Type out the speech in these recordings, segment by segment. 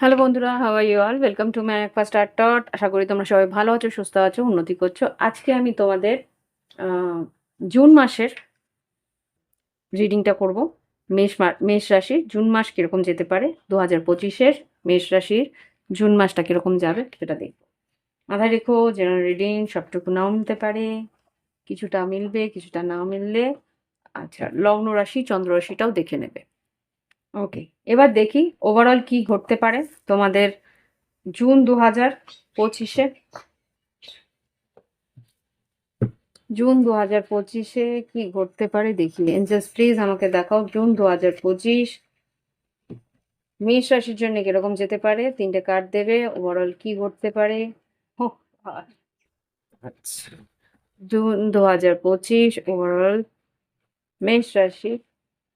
Hello বন্ধুরা are you all welcome to my first art টট আশা করি তোমরা সবাই ভালো আছো, সুস্থ আছো, উন্নতি করছ। আজকে আমি তোমাদের জুন মাসের রিডিংটা করব। মেষ মেষ রাশির জুন মাস কীরকম যেতে পারে? দু হাজার পঁচিশের মেষ রাশির জুন মাসটা কীরকম যাবে সেটা দেখব। মাথায় রেখো জেনারেল রিডিং সবটুকু নাও মিলতে পারে। কিছুটা মিলবে, কিছুটা না মিললে আচ্ছা লগ্ন রাশি, চন্দ্র রাশিটাও দেখে নেবে। ওকে এবার দেখি ওভারঅল কি ঘটতে পারে তোমাদের জুন দু হাজার পঁচিশে। জুন দু হাজার পঁচিশে কি ঘটতে পারে দেখি। এঞ্জেলস প্লিজ আমাকে দেখাও জুন দু হাজার পঁচিশ। মেষ রাশির জন্য কীরকম যেতে পারে? তিনটে কার্ড দেবে। ওভারঅল কি ঘটতে পারে? আচ্ছা। জুন দু হাজার পঁচিশ ওভারঅল মেষ রাশি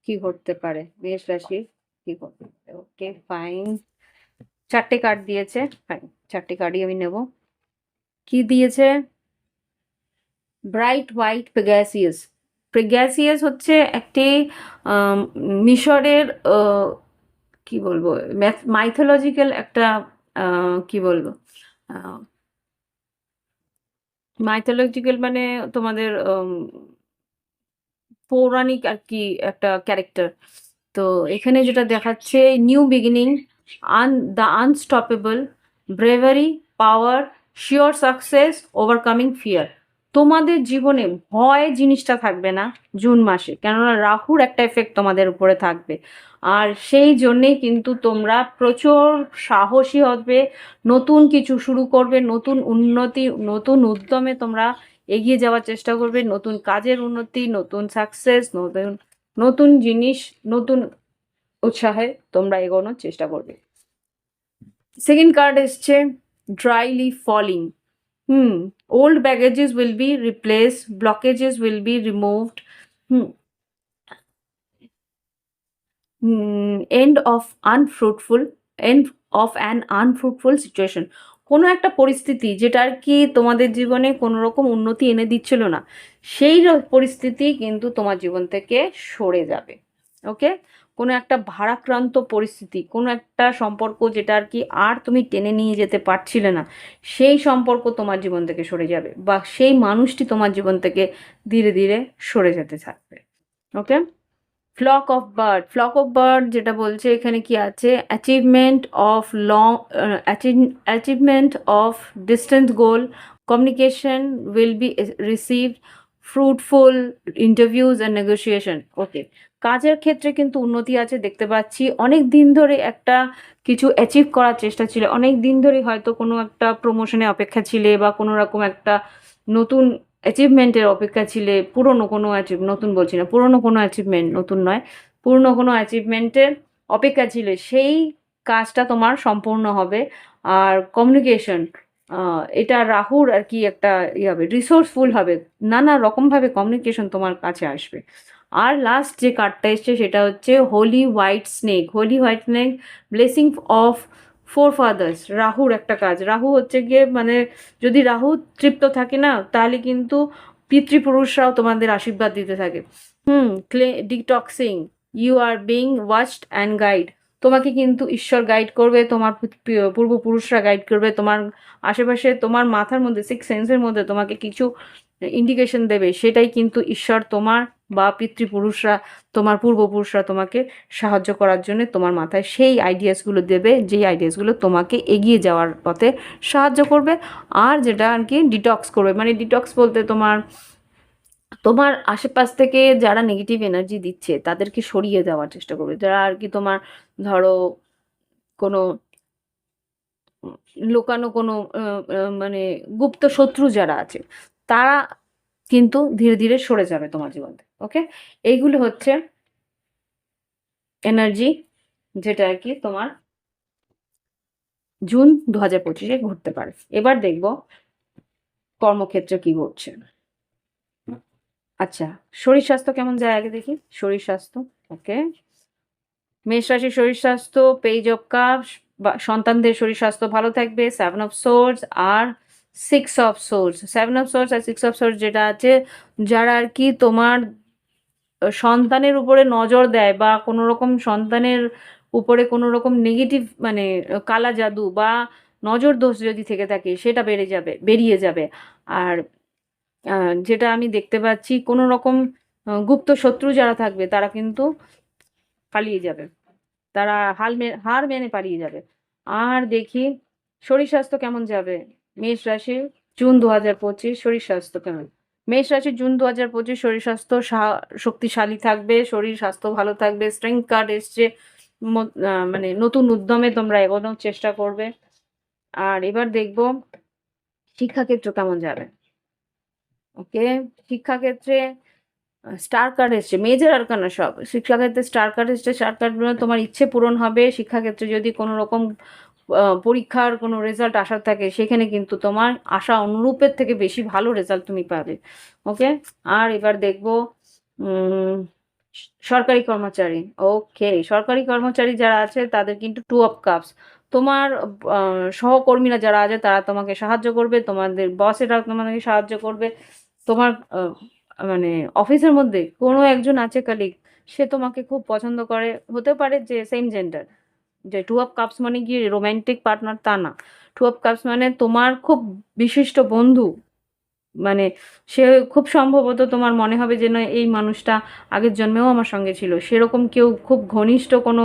কি ঘটতে পারে? মেষ রাশি কি পারে? ওকে ফাইন চারটে কার্ড দিয়েছে ফাইন চারটে কার্ডই আমি নেব। কি দিয়েছে? ব্রাইট হোয়াইট পেগাসিয়াস পেগাসিয়াস হচ্ছে একটি মিশরের কি বলব? মাইথোলজিক্যাল একটা কি বলব? মাইথোলজিক্যাল মানে তোমাদের পৌরাণিক আর কি একটা ক্যারেক্টার তো এখানে যেটা দেখাচ্ছে new beginning and the unstoppable bravery power sure success overcoming fear তোমাদের জীবনে ভয় জিনিসটা থাকবে না জুন মাসে, কেননা রাহুর একটা এফেক্ট তোমাদের উপরে থাকবে। আর সেই জন্যেই কিন্তু তোমরা প্রচুর সাহসী হবে, নতুন কিছু শুরু করবে, নতুন উন্নতি, নতুন উদ্যমে তোমরা এগিয়ে যাওয়ার চেষ্টা করবে, নতুন কাজের উন্নতি, নতুন সাকসেস নতুন নতুন জিনিস, নতুন উৎসাহে তোমরা এগোনোর চেষ্টা করবে। সেকেন্ড কার্ড এসছে drily falling hmm old baggages will be replace blockages will be removed hmm. End of unfruitful end of an unfruitful situation কোনো একটা পরিস্থিতি যেটা আর কি তোমাদের জীবনে কোনো রকম উন্নতি এনে দিচ্ছিল না, সেই পরিস্থিতি কিন্তু তোমার জীবন থেকে সরে যাবে ওকে কোনো একটা ভারাক্রান্ত পরিস্থিতি, কোনো একটা সম্পর্ক যেটা আর কি আর তুমি টেনে নিয়ে যেতে পারছিলে না, সেই সম্পর্ক তোমার জীবন থেকে সরে যাবে বা সেই মানুষটি তোমার জীবন থেকে ধীরে ধীরে সরে যেতে থাকবে okay flock of bird flock of bird যেটা বলছে, এখানে কি আছে? Achievement of long achievement of distance goal communication will be received fruitful interviews and negotiation okay কাজের ক্ষেত্রে কিন্তু উন্নতি আছে, দেখতে পাচ্ছি। অনেক দিন ধরে একটা কিছু অ্যাচিভ করার চেষ্টা ছিল। অনেক দিন ধরে হয়তো কোনো একটা প্রমোশনে অপেক্ষা ছিলে বা কোনো রকম একটা নতুন অ্যাচিভমেন্টের অপেক্ষা ছিলে পুরনো কোনো অ্যাচিভ নতুন বলছি না, পুরনো কোনো অ্যাচিভমেন্ট নতুন নয়, পুরনো কোনো অ্যাচিভমেন্টের অপেক্ষা ছিল সেই কাজটা তোমার সম্পূর্ণ হবে। আর কমিউনিকেশন এটা রাহুর আর কি একটা ইয়ে হবে রিসোর্সফুল হবে, নানা রকমভাবে কমিউনিকেশন তোমার কাছে আসবে। আর লাস্ট যে কার্ডটা এসছে সেটা হচ্ছে holy white snake holy white snake blessing of four fathers রাহুর একটা কাজ। রাহু হচ্ছে গিয়ে মানে যদি রাহু তৃপ্ত থাকে না, তাহলে কিন্তু পিতৃপুরুষরাও তোমাদের আশীর্বাদ দিতে থাকে। হুম, clay detoxing you are being watched and guide তোমাকে কিন্তু ঈশ্বর গাইড করবে, তোমার পূর্বপুরুষরা গাইড করবে, তোমার আশেপাশে, তোমার মাথার মধ্যে সিক্স সেন্সের মধ্যে তোমাকে কিছু ইন্ডিকেশন দেবে। সেটাই কিন্তু ঈশ্বর তোমার বা পিতৃপুরুষরা, তোমার পূর্বপুরুষরা তোমাকে সাহায্য করার জন্য তোমার মাথায় সেই আইডিয়াসগুলো দেবে, যেই আইডিয়াসগুলো তোমাকে এগিয়ে যাওয়ার পথে সাহায্য করবে। আর যেটা আর কি ডিটক্স করবে মানে ডিটক্স বলতে তোমার তোমার আশেপাশ থেকে যারা নেগেটিভ এনার্জি দিচ্ছে, তাদেরকে সরিয়ে দেওয়ার চেষ্টা করবে। যারা আর কি তোমার, ধরো, কোনো লোকানো কোনো মানে গুপ্ত শত্রু যারা আছে, তারা কিন্তু ধীরে ধীরে সরে যাবে তোমার জীবন থেকে ওকে এইগুলো হচ্ছে এনার্জি যেটা আর কি তোমার জুন দু হাজার পঁচিশে ঘটতে পারে। এবার দেখব কর্মক্ষেত্রে কি ঘটছে। আচ্ছা শরীর স্বাস্থ্য কেমন যায় আগে দেখি? শরীর স্বাস্থ্য ওকে মেষ রাশির শরীর স্বাস্থ্য পেজ অফ কাপ সন্তানদের শরীর স্বাস্থ্য ভালো থাকবে seven of source R six of source seven of source R six of source যেটা আছে, যারা আর কি তোমার সন্তানের উপরে নজর দেয় বা কোনো রকম সন্তানের উপরে কোনো রকম নেগেটিভ মানে কালা জাদু বা নজর দোষ যদি থেকে থাকে, সেটা বেড়ে যাবে, বেরিয়ে যাবে। আর যেটা আমি দেখতে পাচ্ছি, কোনো রকম গুপ্ত শত্রু যারা থাকবে, তারা কিন্তু পালিয়ে যাবে। তারা হাল মে, হার মেনে পালিয়ে যাবে। আর দেখি, শরীর স্বাস্থ্য কেমন যাবে? মেষ রাশি, জুন দু হাজার পঁচিশ, শরীর স্বাস্থ্য কেমন? মেষ রাশি, জুন দু হাজার পঁচিশ, শরীর স্বাস্থ্য শক্তিশালী থাকবে, শরীর স্বাস্থ্য ভালো থাকবে স্ট্রেংথ কার্ড এসছে মানে নতুন উদ্যমে তোমরা এগোনোর চেষ্টা করবে। আর এবার দেখব শিক্ষাক্ষেত্র কেমন যাবে। ওকে, শিক্ষাক্ষেত্রে স্টার কার্ড এসছে মেজর আরকানা সব? শিক্ষাক্ষেত্রে স্টার কার্ড এসছে স্টার কার্ড তোমার ইচ্ছে পূরণ হবে, শিক্ষাক্ষেত্রে যদি কোনো রকম পরীক্ষার কোনো রেজাল্ট আসার থাকে, সেখানে কিন্তু তোমার আশা অনুরূপের থেকে বেশি ভালো রেজাল্ট তুমি পাবে। ওকে আর এবার দেখব সরকারি কর্মচারী। ওকে সরকারি কর্মচারী যারা আছে, তাদের কিন্তু টু অফ কাপস তোমার সহকর্মীরা যারা আছে, তারা তোমাকে সাহায্য করবে, তোমাদের বসেরা তোমাদেরকে সাহায্য করবে। তোমার মানে অফিসের মধ্যে কোনো একজন আছে কালিগ সে তোমাকে খুব পছন্দ করে, হতে পারে যে সেম জেন্ডার যে টু অফ কাপস মানে কি রোম্যান্টিক পার্টনার তা না। টু অফ কাপস মানে তোমার খুব বিশিষ্ট বন্ধু। মানে সে খুব সম্ভবত তোমার মনে হবে যে না এই মানুষটা আগের জন্মেও আমার সঙ্গে ছিল। সেরকম কেউ খুব ঘনিষ্ঠ কোনো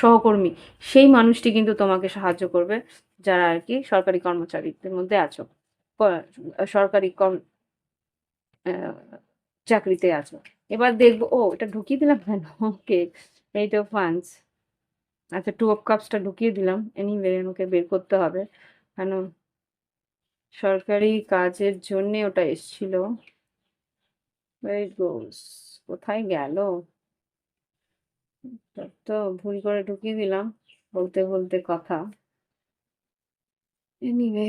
সহকর্মী, সেই মানুষটি কিন্তু তোমাকে সাহায্য করবে। যারা আর কি সরকারি কর্মচারীদের মধ্যে আছো সরকারি কর্ম চাকরিতে আছো। এবার দেখব, ও, এটা ঢুকিয়ে দিলাম ওকে এইট অফ ফান্ডস আচ্ছা টু অফ কাপসটা ঢুকিয়ে দিলাম এনিওয়ে আমাকে বের করতে হবে। কেন সরকারি কাজের জন্যে ওটা এসছিল? কোথায় গেল? তো ভুল করে ঢুকিয়ে দিলাম, বলতে বলতে কথা। এনিওয়ে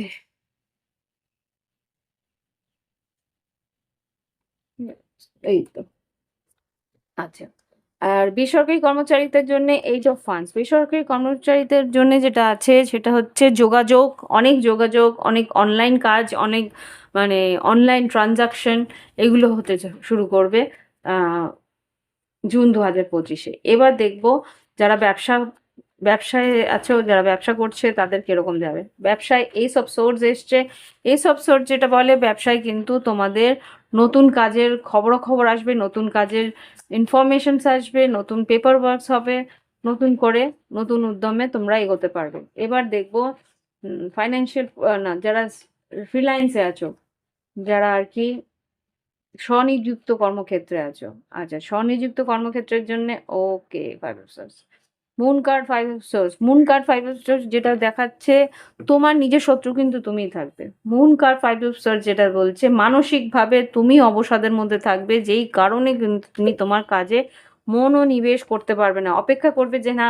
এই তো। আচ্ছা। আর বেসরকারি কর্মচারীদের জন্য এইট অফ ফান্ডস বেসরকারি কর্মচারীদের জন্য যেটা আছে, সেটা হচ্ছে যোগাযোগ, অনেক যোগাযোগ, অনেক অনলাইন কাজ, অনেক মানে অনলাইন ট্রানজাকশন এগুলো হতে শুরু করবে জুন দু হাজার পঁচিশে। এবার দেখব যারা ব্যবসা, ব্যবসায় আছো, যারা ব্যবসা করছে, তাদের কীরকম যাবে? ব্যবসায় এই সব সোর্স এসছে। এই সব সোর্স যেটা বলে, ব্যবসায় কিন্তু তোমাদের নতুন কাজের খবরাখবর আসবে, নতুন কাজের ইনফরমেশনস আসবে, নতুন পেপার ওয়ার্কস হবে, নতুন করে নতুন উদ্যমে তোমরা এগোতে পারবে। এবার দেখব ফাইন্যান্সিয়াল না, যারা ফ্রিল্যান্সে আছো, যারা আর কি স্বনিযুক্ত কর্মক্ষেত্রে আছো আচ্ছা স্বনিযুক্ত কর্মক্ষেত্রের জন্য okay five moon card five of source moon card five of source যেটা দেখাচ্ছে, তোমার নিজের শত্রু কিন্তু তুমিই থাকবে। Moon card five of source যেটা বলছে, মানসিকভাবে তুমি অবসাদের মধ্যে থাকবে, যেই কারণে কিন্তু তুমি তোমার কাজে মনোনিবেশ করতে পারবে না। অপেক্ষা করবে যে, না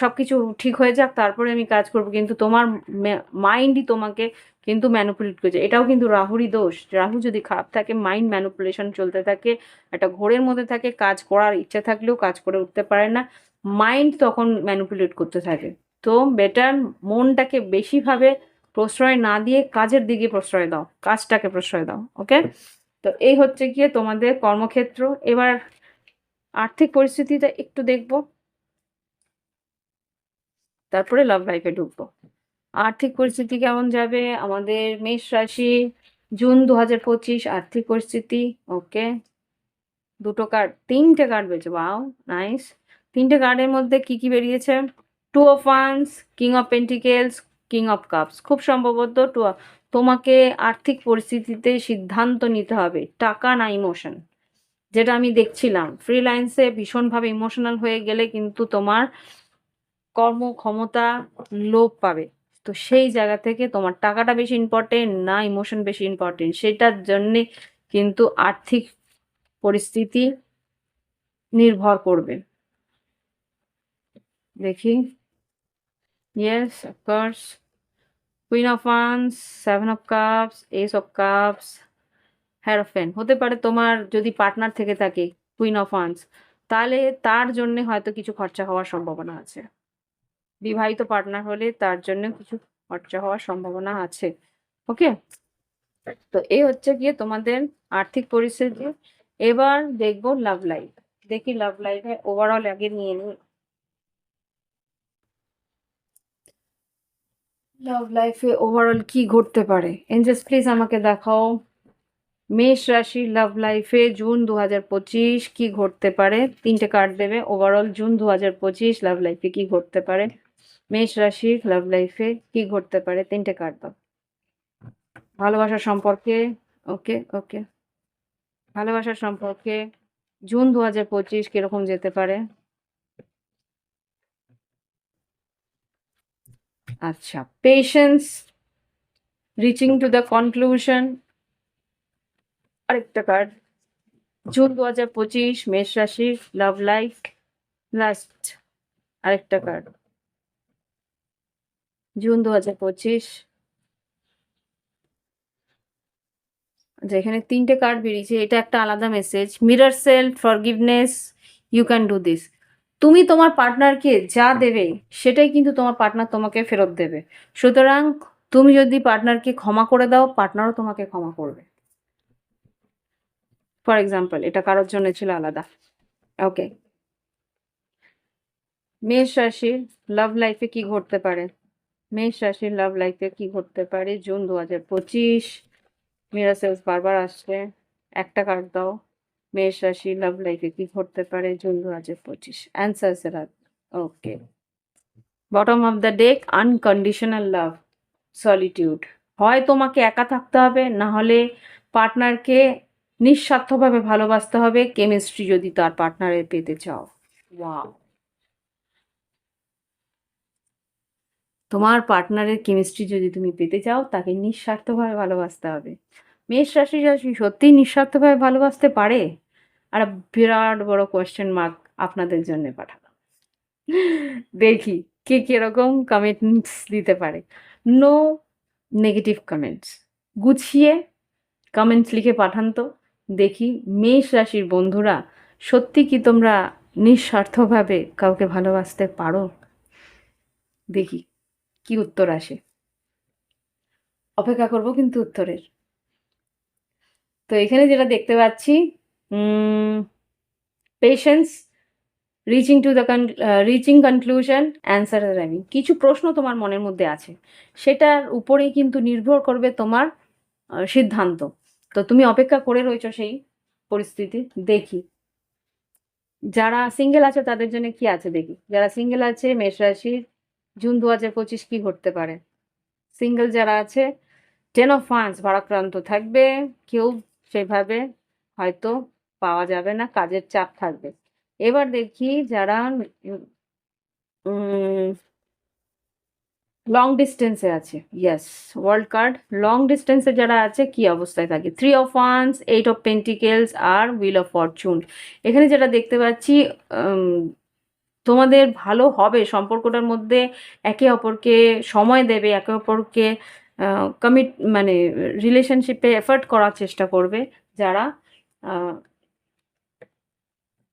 সব কিছু ঠিক হয়ে যাক, তারপরে আমি কাজ করব। কিন্তু তোমার মাইন্ডই তোমাকে কিন্তু ম্যানুপুলেট করছে। এটাও কিন্তু রাহুরই দোষ। রাহু যদি খারাপ থাকে মাইন্ড ম্যানুপুলেশন চলতে থাকে, একটা ঘোরের মধ্যে থাকে, কাজ করার ইচ্ছা থাকলেও কাজ করে উঠতে পারে না। মাইন্ড তখন ম্যানুপুলেট করতে থাকে। তো বেটার মনটাকে বেশিভাবে প্রশ্রয় না দিয়ে কাজের দিকে প্রশ্রয় দাও, কাজটাকে প্রশ্রয় দাও ওকে তো এই হচ্ছে গিয়ে তোমাদের কর্মক্ষেত্র। এবার আর্থিক পরিস্থিতিটা একটু দেখব। তারপরে লাভ লাইফে ঢুকবো। আর্থিক পরিস্থিতি কেমন যাবে? আমাদের মেষ রাশি, জুন দু হাজার পঁচিশ, আর্থিক পরিস্থিতি ওকে দুটো কার্ড তিনটে কার্ড বেছে ওয়াও নাইস তিনটে কার্ডের মধ্যে কি কি বেরিয়েছে? Two of wands king of pentacles king of cups খুব সম্ভবত টু তোমাকে আর্থিক পরিস্থিতিতে সিদ্ধান্ত নিতে হবে। টাকা না ইমোশন যেটা আমি দেখছিলাম। ফ্রিল্যান্সে ভীষণভাবে ইমোশনাল হয়ে গেলে কিন্তু তোমার কর্মক্ষমতা লোপ পাবে। তো সেই জায়গা থেকে তোমার টাকাটা বেশি ইম্পর্টেন্ট না ইমোশন বেশি ইম্পর্টেন্ট সেটার জন্যে কিন্তু আর্থিক পরিস্থিতি নির্ভর করবে। দেখি। Yes of course queen of wands seven of cups ace of cups hierophant হতে পারে তোমার যদি পার্টনার থেকে থাকে কুইন অফ ওয়ান্স তাহলে তার জন্য হয়তো কিছু খরচা হওয়ার সম্ভাবনা আছে। বিবাহিত পার্টনার হলে তার জন্য কিছু খরচা হওয়ার সম্ভাবনা আছে। ওকে তো এই হচ্ছে গিয়ে তোমাদের আর্থিক পরিস্থিতি। এবার দেখব লাভ লাইফ দেখি লাভ লাইফে ওভারঅল আগে নিয়ে নিই। লাভ লাইফে ওভারঅল কি ঘটতে পারে? এঞ্জেলস প্লিজ আমাকে দেখাও। মেষ রাশি লাভ লাইফে জুন দু হাজার পঁচিশ কি ঘটতে পারে? তিনটে কার্ড দেবে। ওভারঅল জুন দু হাজার পঁচিশ লাভ লাইফে কি ঘটতে পারে? মেষ রাশি লাভ লাইফে কি ঘটতে পারে? তিনটে কার্ড দাও। ভালোবাসার সম্পর্কে ওকে ওকে ভালোবাসার সম্পর্কে জুন দু হাজার পঁচিশ কীরকম যেতে পারে? আচ্ছা patience reaching to the conclusion আরেকটা কার্ড জুন দু হাজার পঁচিশ, মেষ রাশি লাভ লাইফ লাস্ট আরেকটা কার্ড জুন দু হাজার পঁচিশ। আচ্ছা এখানে তিনটে কার্ড বেরিয়েছে, এটা একটা আলাদা message mirror self forgiveness you can do this তুমি তোমার পার্টনারকে যা দেবে, সেটাই কিন্তু তোমার পার্টনার তোমাকে ফেরত দেবে। সুতরাং তুমি যদি পার্টনারকে ক্ষমা করে দাও পার্টনারও তোমাকে ক্ষমা করবে। ফর এক্সাম্পল এটা কারোর জন্য ছিল আলাদা। ওকে মেষ রাশির লাভ লাইফে কি ঘটতে পারে? মেষ রাশির লাভ লাইফে কি ঘটতে পারে? জুন দু হাজার পঁচিশ। মেরা সেলস বারবার আসছে। একটা কার্ড দাও। মেষ রাশি লাভ লাইফে কি ঘটতে পারে? জুন দু হাজার পঁচিশ অ্যান্সার সেরা okay bottom of the deck unconditional love solitude হয় তোমাকে একা থাকতে হবে না হলে পার্টনারকে নিঃস্বার্থভাবে ভালোবাসতে হবে কেমিস্ট্রি যদি তার পার্টনারে পেতে চাও। ওয়াও তোমার পার্টনারের কেমিস্ট্রি যদি তুমি পেতে চাও তাকে নিঃস্বার্থভাবে ভালোবাসতে হবে। মেষ রাশি রাশি সত্যিই নিঃস্বার্থভাবে ভালোবাসতে পারে আর বিরাট বড় কোয়েশ্চেন মার্ক আপনাদের জন্য পাঠালাম। দেখি কে কীরকম কমেন্টস দিতে পারে। নো নেগেটিভ কমেন্টস গুছিয়ে কমেন্টস লিখে পাঠান তো। দেখি মেষ রাশির বন্ধুরা, সত্যি কি তোমরা নিঃস্বার্থভাবে কাউকে ভালোবাসতে পারো? দেখি কি উত্তর আসে। অপেক্ষা করব কিন্তু উত্তরের। তো এখানে যেটা দেখতে পাচ্ছি patience reaching to the reaching conclusion answer rhyming কিছু প্রশ্ন তোমার মনের মধ্যে আছে। সেটার উপরেই কিন্তু নির্ভর করবে তোমার সিদ্ধান্ত। তো তুমি অপেক্ষা করে রয়েছো সেই পরিস্থিতি, দেখি। যারা সিঙ্গেল আছে, তাদের জন্য কি আছে দেখি। যারা সিঙ্গেল আছে, মেষ রাশির জুন দু হাজার পঁচিশ কি ঘটতে পারে? সিঙ্গেল যারা আছে টেন অফ ফান্ডস ভারাক্রান্ত থাকবে। কেউ সেভাবে হয়তো পাওয়া যাবে না, কাজের চাপ থাকবে। এবার দেখি যারা লং ডিস্টেন্সে আছে। ইয়েস ওয়ার্ল্ড কার্ড লং ডিস্টেন্সে যারা আছে, কি অবস্থায় থাকে? Three of wands eight of pentacles R wheel of fortune এখানে যেটা দেখতে পাচ্ছি তোমাদের ভালো হবে সম্পর্কটার মধ্যে একে অপরকে সময় দেবে, একে অপরকে কমিট মানে রিলেশনশিপে এফার্ট করার চেষ্টা করবে যারা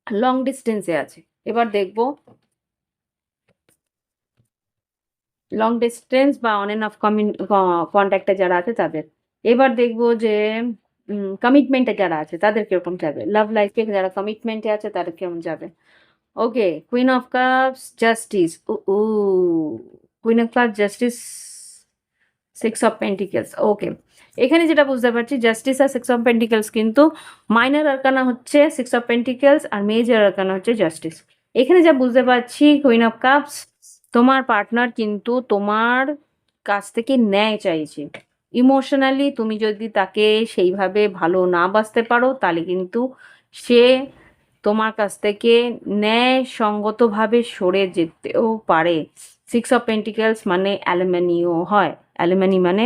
লং ডিস্টেন্সে আছে। এবার দেখব। লং ডিস্টেন্স বা অন এন্ড অফ কন্ট্যাক্টে যারা আছে তাদের। এবার দেখব যে কমিটমেন্টে যারা আছে তাদের কীরকম যাবে? লাভ লাইফে যারা কমিটমেন্টে আছে তাদের কেমন যাবে? Okay queen of cups justice O queen of cups justice six of pentacles okay এখানে যেটা বুঝতে পারছি জাস্টিস আর সিক্স অফ পেন্টিকেলস কিন্তু মাইনার আরকানা হচ্ছে সিক্স অফ পেন্টিকেলস আর মেজর আরকানা হচ্ছে জাস্টিস এখানে যা বুঝতে পারছি কুইন অফ কাপস তোমার পার্টনার কিন্তু তোমার কাছ থেকে ন্যায় চাইছে। ইমোশনালি তুমি যদি তাকে সেইভাবে ভালো না বাঁচতে পারো, তাহলে কিন্তু সে তোমার কাছ থেকে ন্যায় সঙ্গতভাবে সরে যেতেও পারে। সিক্স অফ পেন্টিকেলস মানে অ্যালুমিনিও হয়। অ্যালুমিনি মানে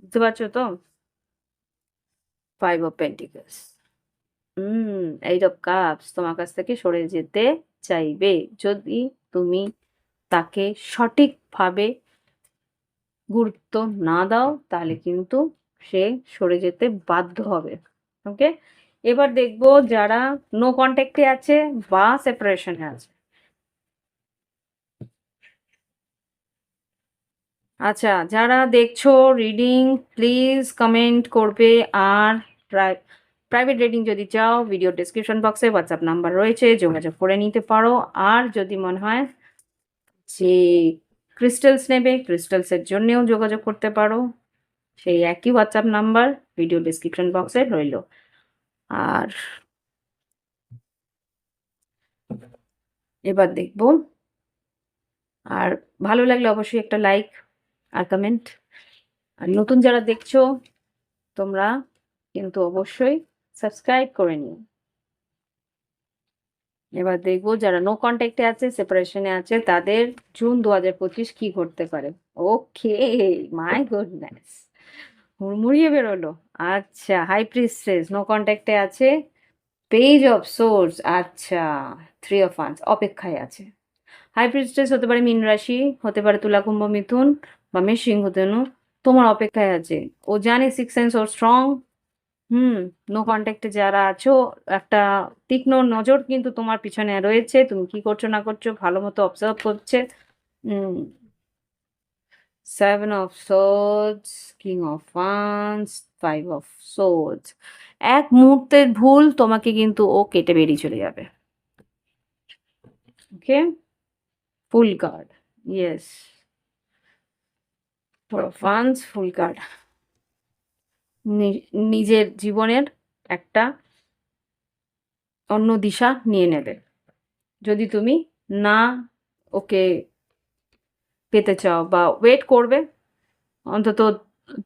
বুঝতে পারছ তো? Five of pentacles hmm eight of cups তোমার কাছ থেকে সরে যেতে চাইবে। যদি তুমি তাকে সঠিকভাবে গুরুত্ব না দাও, তাহলে কিন্তু সে সরে যেতে বাধ্য হবে। ওকে এবার দেখব যারা নো কন্ট্যাক্টে আছে বা সেপারেশনে আছে। আচ্ছা যারা দেখছ রিডিং প্লিজ কমেন্ট করবে আর প্রাইভেট রিডিং যদি চাও ভিডিও ডিসক্রিপশন বক্সে হোয়াটসঅ্যাপ নাম্বার রয়েছে, যোগাযোগ করে নিতে পারো। আর যদি মনে হয় যে ক্রিস্টালস নেবে ক্রিস্টালসের জন্যেও যোগাযোগ করতে পারো। সেই একই হোয়াটসঅ্যাপ নাম্বার ভিডিও ডিসক্রিপশন বক্সে রইল। আর এবার দেখব। আর ভালো লাগলে অবশ্যই একটা লাইক আর কমেন্ট আর নতুন যারা দেখছ, তোমরা কিন্তু অবশ্যই সাবস্ক্রাইব করে নিও। এবার দেখব যারা নো কন্ট্যাক্টে আছে সেপারেশনে আছে, তাদের জুন দু হাজার পঁচিশ কি ঘটতে পারে? ওকে মাই গুডনেস হুড়মুড়িয়ে বেরোলো। আচ্ছা হাই প্রিস্টেস নো কন্ট্যাক্টে আছে পেজ অফ সোর্স আচ্ছা থ্রি অফ ফান্স অপেক্ষায় আছে। হাই প্রিস্টেস হতে পারে মীন রাশি, হতে পারে তুলা কুম্ভ মিথুন বা ধনু তোমার অপেক্ষায় আছে। ও জানে সিক্স সেন্স ওর স্ট্রং হুম নো কন্ট্যাক্টে যারা আছো, একটা তীক্ষ্ণ নজর কিন্তু তোমার পিছনে রয়েছে। তুমি কি করছ না করছ, ভালো মতো অবজার্ভ করছে। Seven of swords king of funds five of swords এক মুহূর্তের ভুল তোমাকে কিন্তু ও কেটে বেরিয়ে চলে যাবে। Okay fool card yes funds fool card নিজের জীবনের একটা অন্য দিশা নিয়ে নেবে। যদি তুমি না ওকে পেতে চাও বা ওয়েট করবে, অন্তত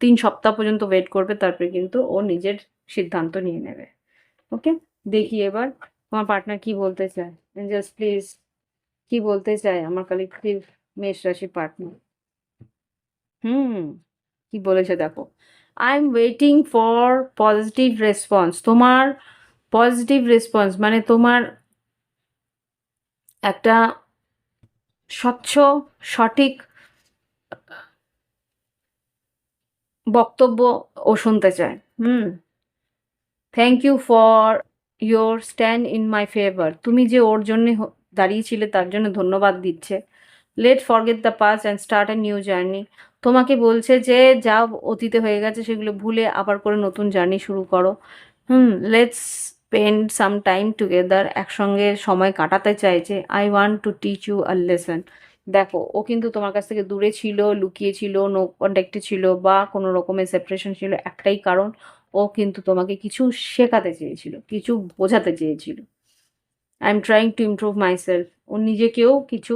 তিন সপ্তাহ পর্যন্ত ওয়েট করবে, তারপরে কিন্তু ও নিজের সিদ্ধান্ত নিয়ে নেবে। ওকে? দেখি এবার তোমার পার্টনার কি বলতে চায়। জাস্ট প্লিজ কি বলতে চায় আমার কালেকটিভ মেষ রাশি পার্টনার হুম, কি বলেছে দেখো। I am waiting for positive response তোমার পজিটিভ রেসপন্স মানে তোমার একটা স্বচ্ছ, সঠিক বক্তব্য ও শুনতে চায়। হুম। Thank you for your stand in my favour তুমি যে ওর জন্য দাঁড়িয়েছিলে তার জন্য ধন্যবাদ দিচ্ছে। Let forget the pass and start a new journey তোমাকে বলছে যে, যা অতীতে হয়ে গেছে সেগুলো ভুলে আবার করে নতুন জার্নি শুরু করো। হুম let's spend some time together একসঙ্গে সময় কাটাতে চাইছে। I want to teach you a lesson দেখো, ও কিন্তু তোমার কাছ থেকে দূরে ছিল, লুকিয়ে ছিল নো কন্ট্যাক্টে ছিল বা কোনো রকমের সেপারেশন ছিল, একটাই কারণ ও কিন্তু তোমাকে কিছু শেখাতে চেয়েছিল, কিছু বোঝাতে চেয়েছিল। I am trying to improve myself ও নিজেকেও কিছু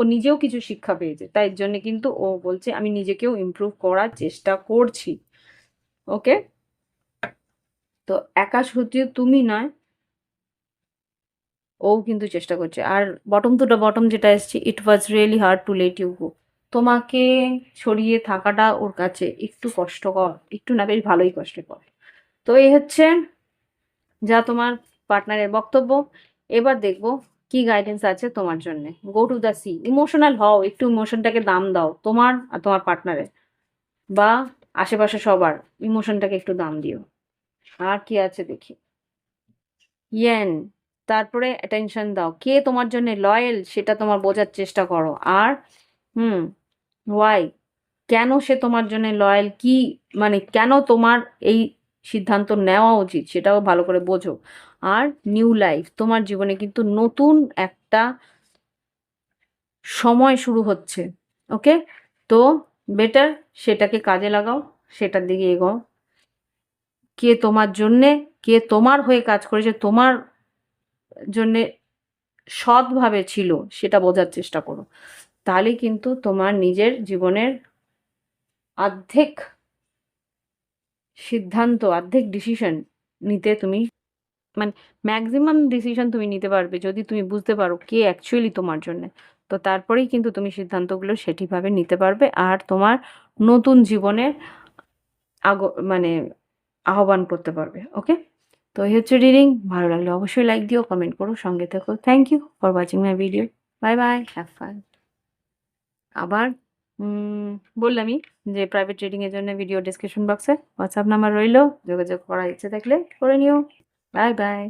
ও নিজেও কিছু শিক্ষা পেয়েছে। তাই জন্য কিন্তু ও বলছে, আমি নিজেকেও ইমপ্রুভ করার চেষ্টা করছি। ওকে তো একা শুধু তুমি নয়, ও কিন্তু চেষ্টা করছে। আর বটম টু বটম যেটা এসছে it was really hard to let you go তোমাকে ছড়িয়ে থাকাটা ওর কাছে একটু কষ্টকর, একটু না, বেশ ভালোই কষ্টকর। তো এই হচ্ছে যা তোমার পার্টনারের বক্তব্য। এবার দেখব কি গাইডেন্স আছে তোমার জন্য? Go to the sea emotional হও, একটু ইমোশনটাকে দাম দাও, তোমার আর তোমার পার্টনারের বা আশেপাশে সবার ইমোশনটাকে একটু দাম দিও। আর কি আছে দেখি? ইয়েন তারপরে অ্যাটেনশন দাও। কে তোমার জন্য লয়েল সেটা তোমার বোঝার চেষ্টা করো। আর, হুম ওয়াই কেন সে তোমার জন্য লয়াল কি মানে কেন তোমার এই সিদ্ধান্ত নেওয়া উচিত? সেটাও ভালো করে বোঝো। আর নিউ লাইফ তোমার জীবনে কিন্তু নতুন একটা সময় শুরু হচ্ছে ওকে তো বেটার সেটাকে কাজে লাগাও, সেটার দিকে এগো কে তোমার জন্যে, কে তোমার হয়ে কাজ করেছে, তোমার জন্যে সৎভাবে ছিল, সেটা বোঝার চেষ্টা করো। তাহলে কিন্তু তোমার নিজের জীবনের অর্ধেক সিদ্ধান্ত, অর্ধেক ডিসিশন নিতে তুমি মানে ম্যাক্সিমাম ডিসিশন তুমি নিতে পারবে যদি তুমি বুঝতে পারো কে অ্যাকচুয়ালি তোমার জন্য। তো তারপরেই কিন্তু তুমি সিদ্ধান্তগুলো সেটিভাবে নিতে পারবে আর তোমার নতুন জীবনের আগ মানে আহ্বান করতে পারবে ওকে তো এই হচ্ছে রিডিং ভালো লাগলে অবশ্যই লাইক দিও কমেন্ট করো, সঙ্গে থেকো। Thank you for watching my video bye bye have fun আবার বললামই যে প্রাইভেট ট্রেডিংয়ের জন্য ভিডিও ডিসক্রিপশন বক্সে হোয়াটসঅ্যাপ নাম্বার রইল, যোগাযোগ করার ইচ্ছে থাকলে করে নিও। Bye bye